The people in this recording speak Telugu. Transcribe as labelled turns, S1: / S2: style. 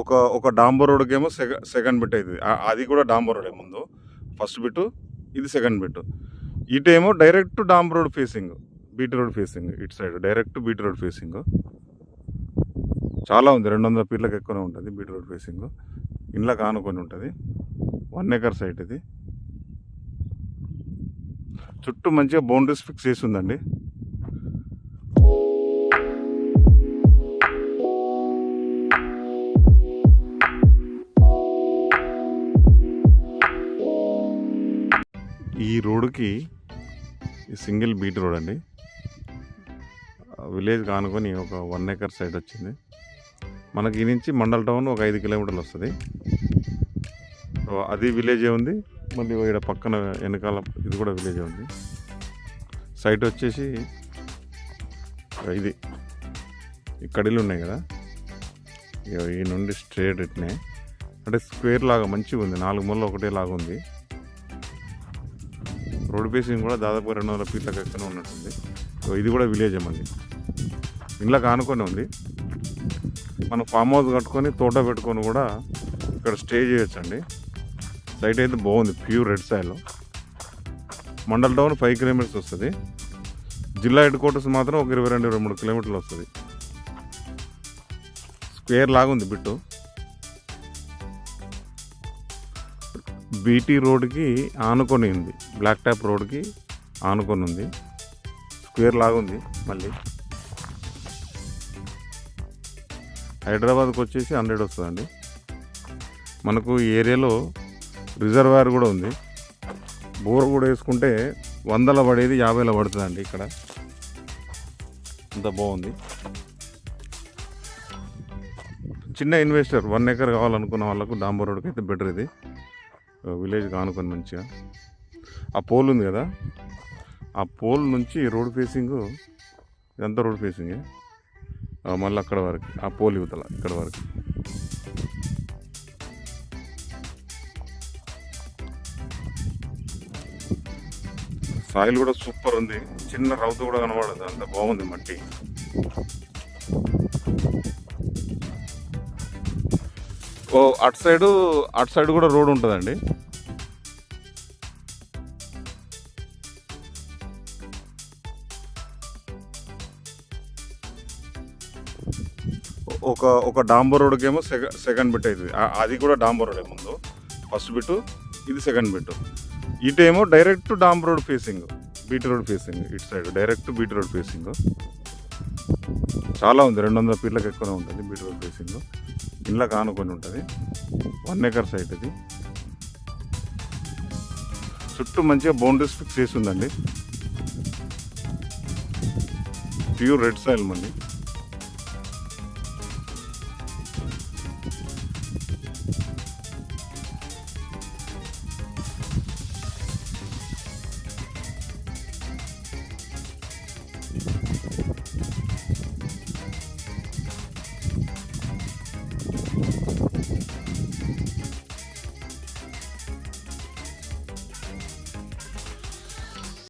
S1: ఒక ఒక డాంబర్ రోడ్కి ఏమో సెకండ్ బిట్ అవుతుంది అది కూడా డాంబర్ రోడే ముందు. ఫస్ట్ బిట్ ఇది సెకండ్ బిట్ ఇటేమో direct డాంబర్ road facing BT road facing ఇటు side direct BT road facing. చాలా ఉంది రెండు వందల ఫీట్లకు ఎక్కువనే ఉంటుంది బీటీ రోడ్ ఫేసింగ్. ఇండ్ల కానుకొని ఉంటుంది. వన్ ఎకర్ సైట్ ఇది. చుట్టూ మంచిగా బౌండరీస్ ఫిక్స్ చేసి ఉందండి. ఈ రోడ్డుకి సింగిల్ బీట్ రోడ్ అండి. విలేజ్ కానుకొని ఒక వన్ ఎకర్ సైడ్ వచ్చింది. మనకి ఈ నుంచి మండల్ టౌన్ ఒక ఐదు కిలోమీటర్లు వస్తుంది. అది విలేజే ఉంది. మళ్ళీ ఇక్కడ పక్కన వెనకాల ఇది కూడా విలేజే ఉంది. సైట్ వచ్చేసి ఇది. ఈ కడీలు ఉన్నాయి కదా. ఈ నుండి స్ట్రేట్ ఇట్నే. అంటే స్క్వేర్ లాగా మంచిగా ఉంది నాలుగు మూలలు ఒకటే లాగా ఉంది రోడ్ ఫేసింగ్ కూడా దాదాపు రెండు వందల ఫీట్ల ఎక్కడ ఉన్నట్టుంది. సో ఇది కూడా విలేజ్ మళ్ళీ ఇంట్లో కానుకొని ఉంది. మనం ఫామ్ హౌస్ కట్టుకొని తోట పెట్టుకొని కూడా ఇక్కడ స్టే చేయొచ్చండి. సైట్ అయితే బాగుంది pure red soil mandal town five kilometers వస్తుంది. జిల్లా హెడ్ క్వార్టర్స్ మాత్రం ఒక ఇరవై రెండు ఇరవై మూడు కిలోమీటర్లు వస్తుంది. స్క్వేర్ లాగా ఉంది బిట్టు. బీటీ రోడ్కి ఆనుకొని ఉంది. బ్లాక్ టాప్ రోడ్కి ఆనుకొని ఉంది. స్క్వేర్ లాగా ఉంది మళ్ళీ. హైదరాబాద్కి వచ్చేసి హండ్రెడ్ వస్తుందండి. మనకు ఈ ఏరియాలో రిజర్వాయర్ కూడా ఉంది. బోర్ కూడా వేసుకుంటే వందల పడేది యాభైలో పడుతుందండి ఇక్కడ. అంత బాగుంది. చిన్న ఇన్వెస్టర్ వన్ ఎకర్ కావాలనుకున్న వాళ్ళకు డాంబర్ రోడ్కి అయితే బెటర్ ఇది. విలేజ్ కానుకొని మంచిగా. ఆ పోల్ ఉంది కదా? ఆ పోల్ నుంచి రోడ్ ఫేసింగ్ ఇదంతా రోడ్ ఫేసింగే. మళ్ళీ అక్కడ వరకు ఆ పోల్ యువతల ఇక్కడ వరకు. సాయిల్ కూడా సూపర్ ఉంది. చిన్న రౌతు కూడా కనబడదు అంత బాగుంది మట్టి. ఓ అటు సైడు అటు సైడ్ కూడా రోడ్ ఉంటుందండి. ఒక ఒక డాంబర్ రోడ్కి ఏమో సెకండ్ సెకండ్ బిట్ అవుతుంది అది కూడా డాంబర్ రోడ్ ముందు. ఫస్ట్ బిట్ ఇది సెకండ్ బిట్ ఇటేమో direct డాంబర్ road facing BT road facing ఇటు side direct BT road facing. చాలా ఉంది. రెండు వందల ఫీట్లకు ఎక్కువనే ఉంటుంది బీటీ రోడ్ ఫేసింగ్ ఇండ్ల కానుకొని ఉంటుంది. వన్ ఎకర్ సైట్ ఇది. చుట్టూ మంచిగా బౌండరీస్ ఫిక్స్ చేసి ఉందండి. ప్యూర్ రెడ్ సాయిల్ మళ్ళీ.